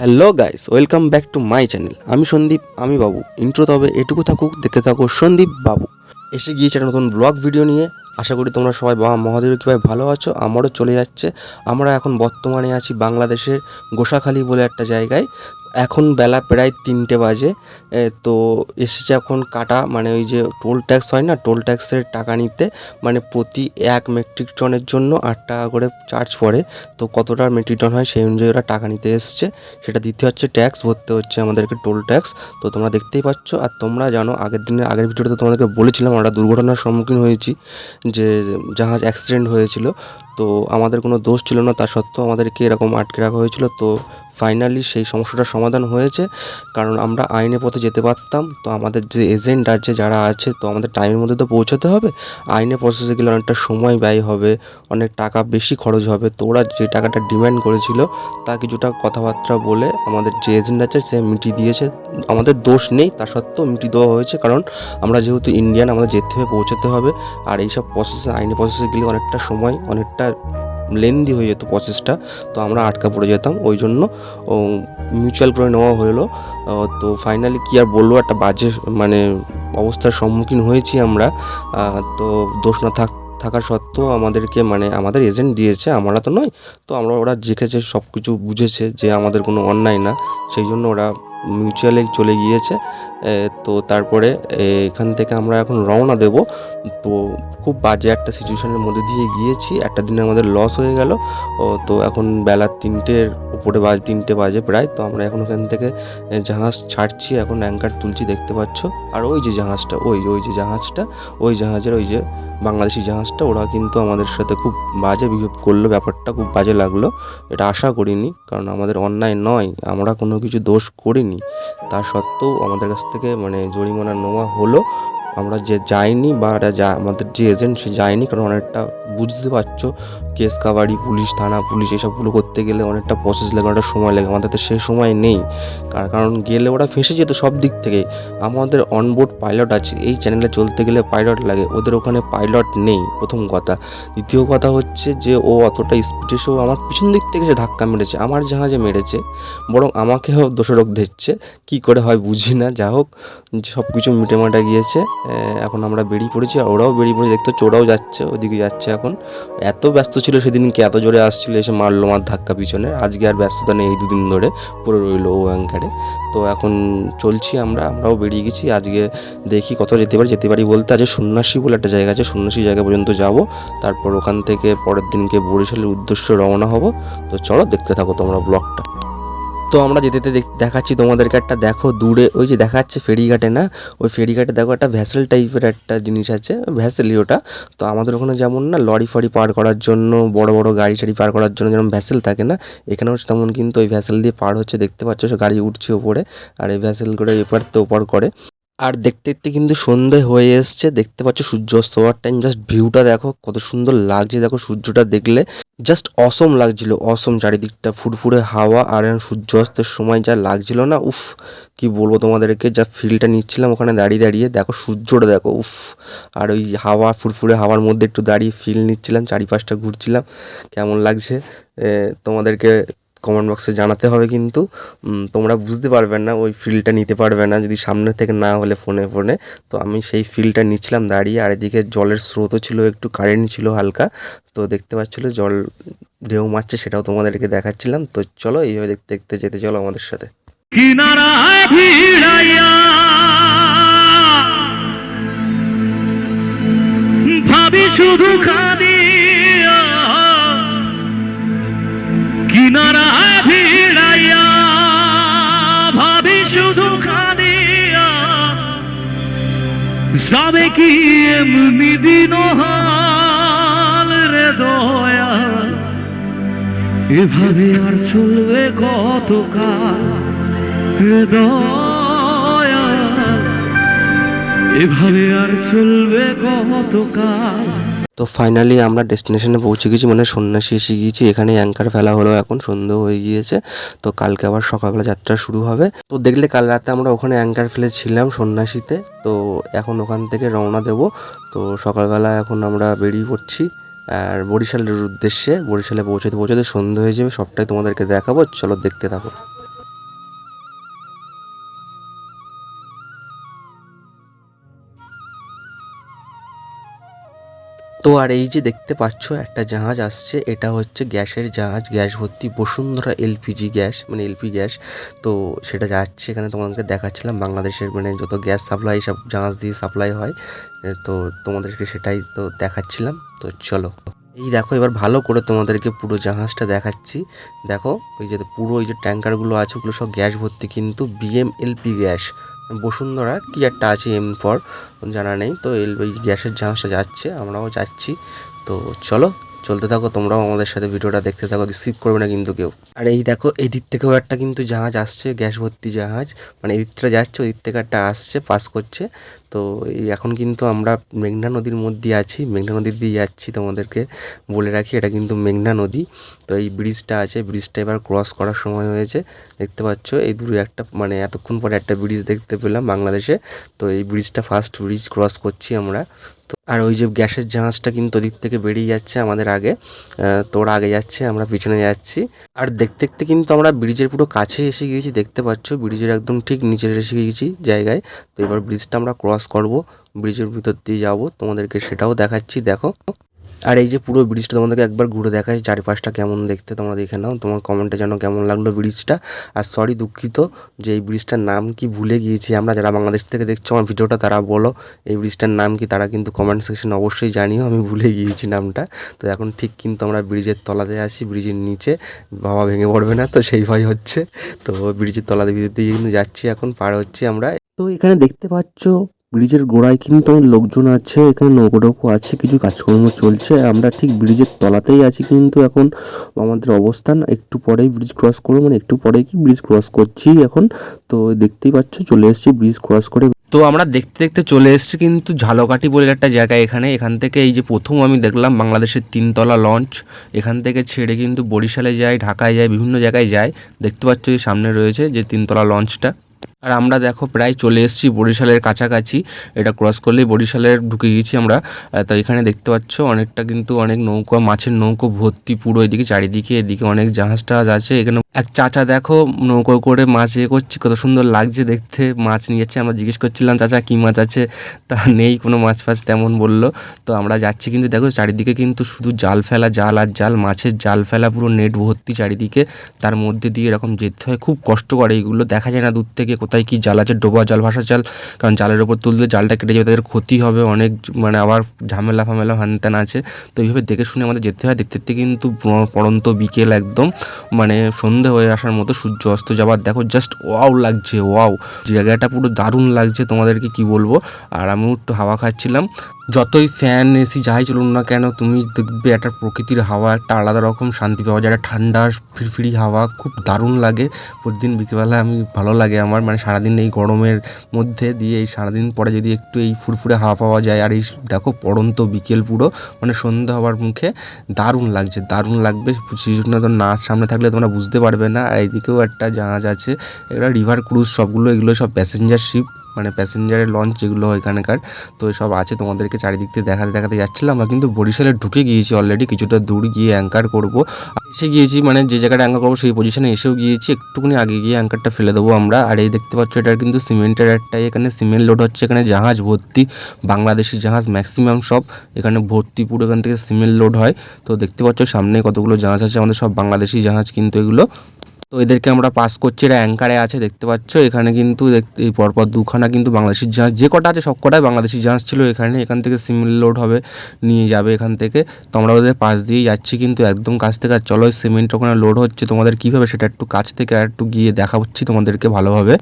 Hello guys welcome back to my channel আমি সন্দীপ, আমি বাবু। Intro তবে এটুকু থাকুক, দেখতে থাকো সন্দীপ বাবু। এসে গিয়েছে একটা নতুন ব্লগ ভিডিও নিয়ে। আশা করি তোমরা সবাই বাবা মহাদেবের কীভাবে ভালো আছো, আমারও চলে যাচ্ছে। আমরা এখন বর্তমানে আছি বাংলাদেশের গোসাখালী বলে একটা জায়গায়। এখন বেলা প্রায় তিনটে বাজে তো এসেছে এখন কাটা মানে ওই যে টোল ট্যাক্স হয় না টোল ট্যাক্সের টাকা নিতে মানে প্রতি এক মেট্রিক টনের জন্য আট টাকা করে চার্জ পড়ে। তো কতটা মেট্রিক টন হয় সেই অনুযায়ী ওরা টাকা নিতে এসছে। সেটা দিতে হচ্ছে ট্যাক্স ভরতে হচ্ছে আমাদেরকে টোল ট্যাক্স তো তোমরা দেখতেই পাচ্ছ, আর তোমরা জানো, আগের দিনের, আগের ভিডিওতে তোমাদেরকে বলেছিলাম, আমরা দুর্ঘটনার সম্মুখীন হয়েছি, যে জাহাজ অ্যাক্সিডেন্ট হয়েছিল। তো আমাদের কোনো দোষ ছিল না, তা সত্ত্বেও আমাদেরকে এরকম আটকে রাখা হয়েছিল। তো ফাইনালি সেই সমস্যাটার সমাধান হয়েছে। কারণ আমরা আইনের পথে যেতে পারতাম, তো আমাদের যে এজেন্ট আছে, যারা আছে, তো আমাদের টাইমের মধ্যে তো পৌঁছাতে হবে। আইনে প্রসেসে গেলে অনেকটা সময় ব্যয় হবে, অনেক টাকা বেশি খরচ হবে। তো ওরা যে টাকাটা ডিমান্ড করেছিল, তা কিছুটা কথাবার্তা বলে আমাদের যে এজেন্ট আছে, সে মিটিয়ে দিয়েছে। আমাদের দোষ নেই, তা সত্ত্বেও মিটিয়ে দেওয়া হয়েছে। কারণ আমরা যেহেতু ইন্ডিয়ান আমাদের যেতে হবে, পৌঁছাতে হবে। আর এইসব প্রসেসে আইনি প্রসেসে গেলে অনেকটা সময়, অনেকটা লেন্দি হয়ে যেত প্রসেসটা তো আমরা আটকা পড়ে যেতাম। ওই জন্য মিউচুয়াল করে নেওয়া হলো তো ফাইনালি কি আর বলব, একটা বাজে মানে অবস্থার সম্মুখীন হয়েছি আমরা। তো দোষ না থাক, থাকা সত্ত্বেও আমাদেরকে মানে আমাদের এজেন্ট দিয়েছে, আমরা তো নয় তো আমরা, ওরা দেখেছে সব কিছু বুঝেছে যে আমাদের কোনো অন্যায় না। সেই জন্য ওরা মিউচুয়ালে চলে গিয়েছে তো তারপরে এখান থেকে আমরা এখন রওনা দেব। তো খুব বাজে একটা সিচুয়েশনের মধ্যে দিয়ে গিয়েছি, একটা দিনে আমাদের লস হয়ে গেল। তো এখন বেলা তিনটের, উপরে বাজে, তিনটে বাজে প্রায়, তো আমরা এখন ওখান থেকে জাহাজ ছাড়ছি, এখন অ্যাঙ্কার তুলছি, দেখতে পাচ্ছ। আর ওই যে জাহাজটা, ওই ওই যে জাহাজটা, ওই জাহাজের ওই যে বাংলাদেশি জাহাজটা, ওরা কিন্তু আমাদের সাথে খুব বাজে বিহেভ করল, ব্যাপারটা খুব বাজে লাগল। এটা আশা করিনি, কারণ আমাদের অন্যায় নয়, আমরা কোনো কিছু দোষ করিনি। তা সত্ত্বেও আমাদের কাছ থেকে মানে জরিমানা নেওয়া হলো। আমরা যে যাইনি বা এটা যা আমাদের যে এজেন্ট সে যায়নি, কারণ অনেকটা বুঝতে পারছ কেস কাবাডি পুলিশ, থানা, পুলিশ এসবগুলো করতে গেলে অনেকটা প্রসেস লাগে, অনেকটা সময় লাগে। আমাদের তো সে সময় নেই। কার- কারণ গেলে ওরা ফেসে যেত সব দিক থেকে। আমাদের অনবোর্ড পাইলট আছে, এই চ্যানেলে চলতে গেলে পাইলট লাগে, ওদের ওখানে পাইলট নেই, প্রথম কথা। দ্বিতীয় কথা হচ্ছে যে ও অতটা স্পিডে এসেও আমার পিছন দিক থেকে সে ধাক্কা মেরেছে, আমার জাহাজে মেরেছে, বরং আমাকেও দোষারোপ দিচ্ছে। কি করে হয় বুঝি না যা হোক সব কিছু মিটে মাটা গিয়েছে। এখন আমরা বেরিয়ে পড়েছি আর ওরাও বেরিয়ে পড়েছে। দেখতে হচ্ছে ওরাও যাচ্ছে, ওদিকে যাচ্ছে এখন। এত ব্যস্ত ছিল সেদিনকে এত জোরে আসছিল, এসে মারলো মার ধাক্কা পিছনে। আজকে আর ব্যস্ততা নেই এই দুদিন ধরে, পুরো রইল ও অ্যাঙ্কারে। তো এখন চলছি আমরা, আমরাও বেরিয়ে গেছি। আজকে দেখি কত যেতে পারি যেতে পারি বলতে আজকে সন্ন্যাসী বলে একটা জায়গা আছে, সন্ন্যাসী জায়গা পর্যন্ত যাব। তারপর ওখান থেকে পরের দিনকে বরিশালের উদ্দেশ্যে রওনা হব। তো চলো দেখতে থাকো তোমরা ব্লগটা। তো আমরা যেতে যেতে দেখ- দেখাচ্ছি তোমাদেরকে একটা দেখো দূরে, ওই যে দেখাচ্ছে ফেরিঘাটে না? ওই ফেরিঘাটে দেখো একটা ভ্যাসেল টাইপের একটা জিনিস আছে ভ্যাসেলই ওটা তো আমাদের ওখানে যেমন না লরি ফরি পার করার জন্য, বড় বড় গাড়ি টাড়ি পার করার জন্য যেমন ভ্যাসেল থাকে না, এখানেও তেমন কিন্তু ওই ভ্যাসেল দিয়ে পার হচ্ছে, দেখতে পাচ্ছ? সে গাড়ি উঠছে ওপরে, আর এই ভ্যাসেল করে এপার তো ওপার করে। আর দেখতে দেখতে কিন্তু সন্ধে হয়ে এসছে। দেখতে পাচ্ছ সূর্য অস্ত হওয়ার টাইম জাস্ট ভিউটা দেখো, কত সুন্দর লাগছে। দেখো সূর্যটা দেখলে জাস্ট অসম লাগছিল। অসম চারিদিকটা, ফুরফুরে হাওয়া আর সূর্য অস্তের সময় যা লাগছিল না, উফ, কি বলব তোমাদেরকে? যা ফিলটা নিচ্ছিলাম ওখানে দাঁড়িয়ে দাঁড়িয়ে। দেখো সূর্যটা দেখো, উফ, আর ওই হাওয়া, ফুরফুরে হাওয়ার মধ্যে একটু দাঁড়িয়ে ফিল নিচ্ছিলাম, চারিপাশটা ঘুরছিলাম। কেমন লাগছে? তোমাদেরকে কমেন্ট বক্সে জানাতে হবে কিন্তু তোমরা বুঝতে পারবে না, ওই ফিলটা নিতে পারবে না, যদি সামনে থেকে না হলে ফোনে ফোনে তো আমি সেই ফিলটা নিচ্ছিলাম দাঁড়িয়ে, আর এদিকে জলের স্রোতও ছিল, একটু কারেন্ট ছিল হালকা। তো দেখতে পাচ্ছিলো জল ঢেউ মারছে, সেটাও তোমাদেরকে দেখাচ্ছিলাম। তো চলো, এইভাবে দেখতে দেখতে যেতে চলো আমাদের সাথে। শুধু খাদিয়া যাবে কি এমনি দিন হাল রে দয়া এভাবে আর চলবে কত কাল দয়া এভাবে আর চলবে কত কাল তো ফাইনালি আমরা ডেস্টিনেশনে পৌঁছে গেছি মানে সন্ন্যাসী এসে গিয়েছি। এখানে অ্যাঙ্কার ফেলা হলো, এখন সন্ধ্যে হয়ে গিয়েছে। তো কালকে আবার সকালবেলা যাত্রা শুরু হবে। তো দেখলে কাল রাতে আমরা ওখানে অ্যাঙ্কার ফেলেছিলাম সন্ন্যাসীতে। তো এখন ওখান থেকে রওনা দেব। তো সকালবেলা এখন আমরা বেরিয়ে পড়ছি। আর বরিশালের উদ্দেশ্যে, বরিশালে পৌঁছতে পৌঁছতে সন্ধ্যে হয়ে যাবে। সবটাই তোমাদেরকে দেখাবো। চলো দেখতে থাকো। তো আর এই যে দেখতে পাচ্ছ, একটা জাহাজ আসছে। এটা হচ্ছে গ্যাসের জাহাজ, গ্যাস ভর্তি বসুন্ধরা এলপিজি গ্যাস মানে এলপি গ্যাস। তো সেটা যাচ্ছে এখানে তোমাদেরকে দেখাচ্ছিলাম, বাংলাদেশের মানে যত গ্যাস সাপ্লাই, সব জাহাজ দিয়ে সাপ্লাই হয়। তো তোমাদেরকে সেটাই তো দেখাচ্ছিলাম। তো চলো। এই দেখো, এবার ভালো করে তোমাদেরকে পুরো জাহাজটা দেখাচ্ছি। দেখো, ওই যে পুরো ওই যে ট্যাঙ্কারগুলো আছে, ওগুলো সব গ্যাস ভর্তি, কিন্তু বিএমএলপি গ্যাস। বসুন্ধরা, কি একটা আছে এম ফর জানা নেই, তো এল ওই গ্যাসের জাহাজটা যাচ্ছে, আমরাও যাচ্ছি, তো চলো। চলতে থাকো, তোমরাও আমাদের সাথে ভিডিওটা দেখতে থাকো রিসিভ করবে না কিন্তু কেউ। আর এই দেখো এই দিক থেকেও একটা কিন্তু জাহাজ আসছে, গ্যাস ভর্তি জাহাজ। মানে এই দিকটা যাচ্ছে ওই দিক থেকে একটা আসছে পাস করছে। তো এই এখন কিন্তু আমরা মেঘনা নদীর মধ্যে আছি, মেঘনা নদীর দিয়ে যাচ্ছি তোমাদেরকে বলে রাখি, এটা কিন্তু মেঘনা নদী। তো এই ব্রিজটা আছে ব্রিজটা এবার ক্রস করার সময় হয়েছে, দেখতে পাচ্ছ? এই দূরে একটা মানে এতক্ষণ পরে একটা ব্রিজ দেখতে পেলাম বাংলাদেশে। তো এই ব্রিজটা ফার্স্ট ব্রিজ ক্রস করছি আমরা। তো আর ওই যে গ্যাসের জাহাজটা কিন্তু ওদিক থেকে বেরিয়ে যাচ্ছে আমাদের আগে তোর আগে যাচ্ছে, আমরা পিছনে যাচ্ছি। আর দেখতে দেখতে কিন্তু আমরা ব্রিজের পুরো কাছে এসে গিয়েছি, দেখতে পাচ্ছ, ব্রিজের একদম ঠিক নিচের এসে গিয়েছি জায়গায়। তো এবার ব্রিজটা আমরা ক্রস করব, ব্রিজের ভিতর দিয়ে যাব, তোমাদেরকে সেটাও দেখাচ্ছি, দেখো। আর এই যে পুরো ব্রিজটা তোমাদেরকে একবার ঘুরে দেখাই, চারিপাশটা কেমন দেখতে তোমরা দেখে নাও। তোমার কমেন্টে যেন কেমন লাগল ব্রিজটা আর সরি দুঃখিত যে এই ব্রিজটার নাম কি ভুলে গিয়েছি আমরা, যারা বাংলাদেশ থেকে দেখছ আমার ভিডিওটা তারা বলো, এই ব্রিজটার নাম কি তারা কিন্তু কমেন্ট সেকশনে অবশ্যই জানিও, আমি ভুলে গিয়েছি নামটা। তো এখন ঠিক কিন্তু আমরা ব্রিজের তলাতে আসি ব্রিজের নিচে, বাবা ভেঙে পড়বে না তো সেই ভয় হচ্ছে। তো ব্রিজের তলাতে ভিতর দিয়ে কিন্তু যাচ্ছি এখন, পার হচ্ছি আমরা। তো এখানে দেখতে পাচ্ছ ব্রিজের গোড়ায় কিন্তু লোকজন আছে, এখানে নৌকো টৌকো আছে, কিছু কাজকর্ম চলছে। আমরা ঠিক ব্রিজের তলাতেই আছি কিন্তু এখন আমাদের অবস্থান একটু পরেই ব্রিজ ক্রস করব মানে একটু পরেই কি ব্রিজ ক্রস করছি এখন। তো দেখতেই পাচ্ছ, চলে এসেছি ব্রিজ ক্রস করে। তো আমরা দেখতে দেখতে চলে এসেছি কিন্তু ঝালকাঠি বলে একটা জায়গা এখানে। এখান থেকে এই যে প্রথম আমি দেখলাম বাংলাদেশের তিনতলা লঞ্চ। এখান থেকে ছেড়ে কিন্তু বরিশালে যায়, ঢাকায় যায়, বিভিন্ন জায়গায় যায়। দেখতে পাচ্ছ এই সামনে রয়েছে যে তিনতলা লঞ্চটা। আর আমরা দেখো প্রায় চলে এসেছি বরিশালের কাছাকাছি। এটা ক্রস করলেই বরিশালের ঢুকে গেছি আমরা। তো এখানে দেখতে পাচ্ছ অনেকটা কিন্তু অনেক নৌকা, মাছের নৌকো ভর্তি পুরো এদিকে, চারিদিকে এদিকে অনেক জাহাজ টাহাজ আছে। এখানে এক চাচা দেখো নৌকো করে মাছ ইয়ে করছে, কত সুন্দর লাগছে দেখতে। মাছ নিয়ে যাচ্ছে, আমরা জিজ্ঞেস করছিলাম, চাচা, কী মাছ আছে? তা নেই, কোনো মাছ ফাছ তেমন বলল। তো আমরা যাচ্ছি কিন্তু দেখো চারিদিকে কিন্তু শুধু জাল ফেলা, জাল আর জাল, মাছের জাল ফেলা, পুরো নেট ভর্তি চারিদিকে। তার মধ্যে দিয়ে এরকম যেতে হয়। খুব কষ্ট করে এইগুলো দেখা যায় না দূর থেকে কোথায় কি জাল আছে? ডোবা জাল, ভাসা জাল। কারণ জালের ওপর তুললে জালটা কেটে যাবে, তাদের ক্ষতি হবে অনেক মানে আবার ঝামেলা ফামেলা হ্যান আছে। তো এইভাবে দেখে শুনে আমাদের যেতে হয়। দেখতে দেখতে কিন্তু পড়ন্ত বিকেল একদম। মানে সন্ধে হয়ে আসার মতো সূর্য অস্ত যাবার দেখো জাস্ট ওয়াও লাগছে ওয়াও জায়গাটা পুরো দারুণ লাগছে তোমাদেরকে কি বলব। আর আমিও একটু হাওয়া খাচ্ছিলাম। যতই ফ্যান এসি যাই চলুন না কেন, তুমি দেখবে একটা প্রকৃতির হাওয়া, একটা আলাদা রকম শান্তি পাওয়া যায়। একটা ঠান্ডা, ফিরফিরি হাওয়া, খুব দারুণ লাগে। প্রতিদিন বিকেলবেলা আমি ভালো লাগে আমার। মানে সারাদিন এই গরমের মধ্যে দিয়ে এই সারাদিন পরে যদি একটু এই ফুরফুরে হাওয়া পাওয়া যায় আর এই দেখো পড়ন্ত বিকেল পুরো মানে সন্ধ্যা হওয়ার মুখে দারুণ লাগছে, দারুণ লাগবে। সেজন্য তো নাচ সামনে থাকলে তোমরা বুঝতে পারবে না। আর এইদিকেও একটা জাহাজ আছে এগুলো রিভার ক্রুজ সবগুলো এগুলো সব প্যাসেঞ্জার শিপ মানে প্যাসেঞ্জারের লঞ্চ যেগুলো এখানকার, তো সব আছে তোমাদেরকে চারিদিক থেকে দেখাতে দেখাতে যাচ্ছিলাম। আমরা কিন্তু বরিশালে ঢুকে গিয়েছি অলরেডি কিছুটা দূর গিয়ে অ্যাঙ্কার করব। এসে গিয়েছি মানে যে জায়গাটা অ্যাঙ্কার করব সেই পজিশনে এসেও গিয়েছি। একটুখানি আগে গিয়ে অ্যাঙ্কারটা ফেলে দেবো আমরা। আর এই দেখতে পাচ্ছ এটা কিন্তু সিমেন্টের একটা এখানে সিমেন্ট লোড হচ্ছে, এখানে জাহাজ ভর্তি, বাংলাদেশি জাহাজ ম্যাক্সিমাম সব। এখানে ভর্তি পুরো এখান থেকে সিমেন্ট লোড হয়। তো দেখতে পাচ্ছ, সামনে কতগুলো জাহাজ আছে, আমাদের সব বাংলাদেশি জাহাজ কিন্তু এগুলো। তো এদেরকে আমরা পাস করছি, এরা অ্যাঙ্কারে আছে, দেখতে পাচ্ছ। এখানে কিন্তু দেখতে এই পরপর দুখানা কিন্তু বাংলাদেশি জাহাজ, যে কটা আছে সব কটাই বাংলাদেশি জাহাজ ছিল এখানে। এখান থেকে সিমেন্ট লোড হবে, নিয়ে যাবে এখান থেকে। তো আমরা ওদের পাশ দিয়ে যাচ্ছি কিন্তু একদম কাছ থেকে। আর চলো সিমেন্ট ওখানে লোড হচ্ছে তোমাদের কীভাবে, সেটা একটু কাছ থেকে আর একটু গিয়ে দেখাচ্ছি তোমাদেরকে ভালোভাবে।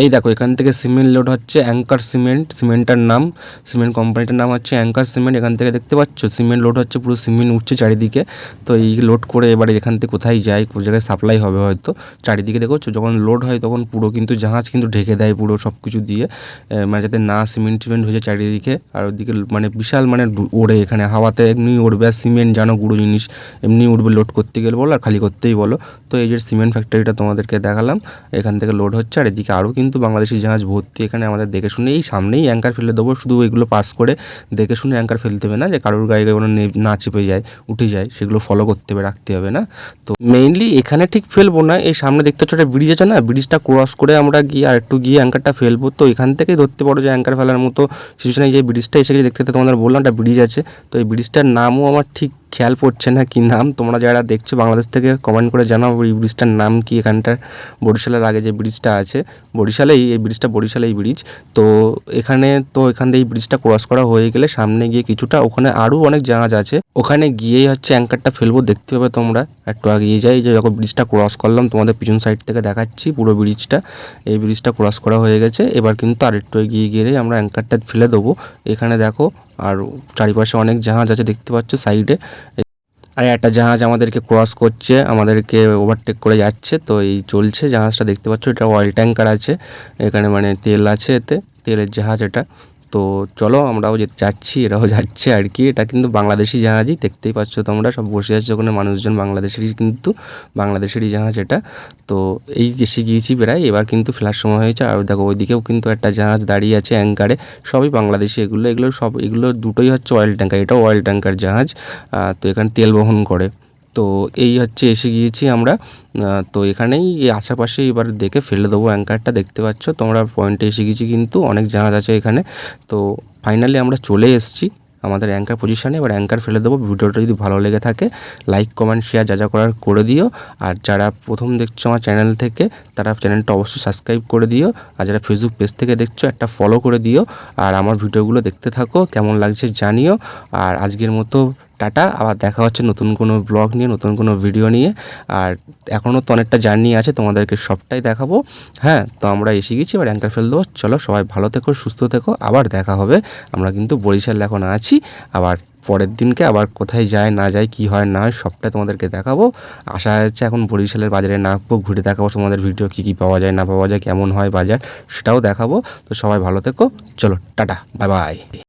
এই দেখো, এখান থেকে সিমেন্ট লোড হচ্ছে অ্যাঙ্কার সিমেন্ট সিমেন্টটার নাম সিমেন্ট কোম্পানিটার নাম হচ্ছে অ্যাঙ্কার সিমেন্ট এখান থেকে দেখতে পাচ্ছ সিমেন্ট লোড হচ্ছে পুরো সিমেন্ট উঠছে চারিদিকে। তো এই লোড করে এবারে এখান থেকে কোথায় যায়, কোন জায়গায় সাপ্লাই হবে হয়তো, চারিদিকে দেখো, যখন লোড হয় তখন পুরো কিন্তু জাহাজ কিন্তু ঢেকে দেয় পুরো সব কিছু দিয়ে মানে যাতে না সিমেন্ট টিমেন্ট হয়ে যায় চারিদিকে, আর ওদিকে মানে বিশাল মানে ওড়ে এখানে, হাওয়াতে এমনি উড়বে, আর সিমেন্ট জানো গুঁড়ো জিনিস, এমনি উঠবে লোড করতে গেলে বলো আর খালি করতেই বলো। তো এই যে সিমেন্ট ফ্যাক্টরিটা তোমাদেরকে দেখালাম, এখান থেকে লোড হচ্ছে, আর এদিকে আরও কিন্তু কিন্তু বাংলাদেশি জাহাজ ভর্তি এখানে আমাদের দেখে শুনে এই সামনেই অ্যাঙ্কার ফেলে দেবো। শুধু এগুলো পাস করে দেখে শুনে অ্যাঙ্কার ফেলতে হবে না যে কারোর গায়ে কোনো নে- চেপে যায়, উঠে যায়, সেগুলো ফলো করতে হবে, রাখতে হবে না। তো মেইনলি এখানে ঠিক ফেলব না। এই সামনে দেখতে হচ্ছে একটা ব্রিজ আছে না? ব্রিজটা ক্রস করে আমরা গিয়ে আর একটু গিয়ে অ্যাঙ্কারটা ফেলব। তো এখান থেকেই ধরতে পারো যে অ্যাঙ্কার ফেলার মতো সিচুয়েশনে যে ব্রিজটা এসে গেছে। দেখতে দেখতে তোমাদের বললাম একটা ব্রিজ আছে। তো এই ব্রিজটার নামও আমার ঠিক খেয়াল পড়ছে না কি নাম? তোমরা যারা দেখছ বাংলাদেশ থেকে কমেন্ট করে জানাও এই ব্রিজটার নাম কি? এখানটার বরিশালের আগে যে ব্রিজটা আছে, বরিশালেই, এই ব্রিজটা বরিশালেই ব্রিজ। তো এখানে, তো এখান দিয়ে এই ব্রিজটা ক্রস করা হয়ে গেলে সামনে গিয়ে কিছুটা ওখানে আরও অনেক জাহাজ আছে। ওখানে গিয়েই হচ্ছে অ্যাঙ্কারটা ফেলব, দেখতে পাবে তোমরা। একটু এগিয়ে যাই যে যখন ব্রিজটা ক্রস করলাম, তোমাদের পিছন সাইড থেকে দেখাচ্ছি পুরো ব্রিজটা। এই ব্রিজটা ক্রস করা হয়ে গেছে, এবার কিন্তু আরেকটু এগিয়ে গিয়ে আমরা অ্যাঙ্কারটা ফেলে দেবো। এখানে দেখো, আর চারিপাশে অনেক জাহাজ আছে, দেখতে পাচ্ছ সাইডে আর একটা জাহাজ আমাদেরকে ক্রস করছে, আমাদেরকে ওভারটেক করে যাচ্ছে, তো এই চলছে জাহাজটা। দেখতে পাচ্ছ এটা অয়েল ট্যাঙ্কার আছে, এখানে মানে তেল আছে এতে, তেলের জাহাজ এটা। তো চলো আমরাও যেতে যাচ্ছি এরাও যাচ্ছে আর কি। এটা কিন্তু বাংলাদেশি জাহাজই, দেখতেই পাচ্ছ তোমরা। সব বসে আছে ওখানে মানুষজন, বাংলাদেশেরই কিন্তু বাংলাদেশেরই জাহাজ এটা। তো এই এসে গিয়েছি প্রায়, এবার কিন্তু ফেলার সময় হয়েছে। আর দেখো, ওইদিকেও কিন্তু একটা জাহাজ দাঁড়িয়ে আছে অ্যাঙ্কারে। সবই বাংলাদেশি এগুলো। এগুলো সব, এগুলো দুটোই হচ্ছে অয়েল ট্যাঙ্কার এটাও অয়েল ট্যাঙ্কার জাহাজ। তো এখানে তেল বহন করে। তো এই হচ্ছে এসে গিয়েছি আমরা। তো এখানেই আশেপাশে এবার দেখে ফেলে দেবো অ্যাঙ্কারটা, দেখতে পাচ্ছ? তোমরা পয়েন্টে এসে গেছি কিন্তু অনেক জাহাজ আছে এখানে। তো ফাইনালি আমরা চলে এসেছি আমাদের অ্যাঙ্কার পজিশানে এবার অ্যাঙ্কার ফেলে দেবো। ভিডিওটা যদি ভালো লেগে থাকে লাইক কমেন্ট শেয়ার যা যা করার করে দিও। আর যারা প্রথম দেখছ আমার চ্যানেল থেকে, তারা চ্যানেলটা অবশ্যই সাবস্ক্রাইব করে দিও। আর যারা ফেসবুক পেজ থেকে দেখছ, একটা ফলো করে দিও। আর আমার ভিডিওগুলো দেখতে থাকো, কেমন লাগছে জানিও। আর আজকের মতো টাটা আবার দেখা হচ্ছে নতুন কোনো ব্লগ নিয়ে, নতুন কোনো ভিডিও নিয়ে। আর এখনও তো অনেকটা জার্নি আছে, তোমাদেরকে সবটাই দেখাবো। হ্যাঁ তো আমরা এসে গেছি, এবার অ্যাঙ্কার ফেল দেবো। চলো সবাই ভালো থেকো, সুস্থ থেকো। আবার দেখা হবে। আমরা কিন্তু বরিশাল এখন আছি। আবার পরের দিনকে আবার কোথায় যায়, না যায়, কি হয়, না হয়, সবটা তোমাদেরকে দেখাবো। আশা যাচ্ছে এখন বরিশালের বাজারে নামবো, ঘুরে দেখাবো তোমাদের ভিডিও কী কী পাওয়া যায়, না পাওয়া যায়, কেমন হয় বাজার, সেটাও দেখাবো। তো সবাই ভালো থেকো। চলো, টাটা বাই বাই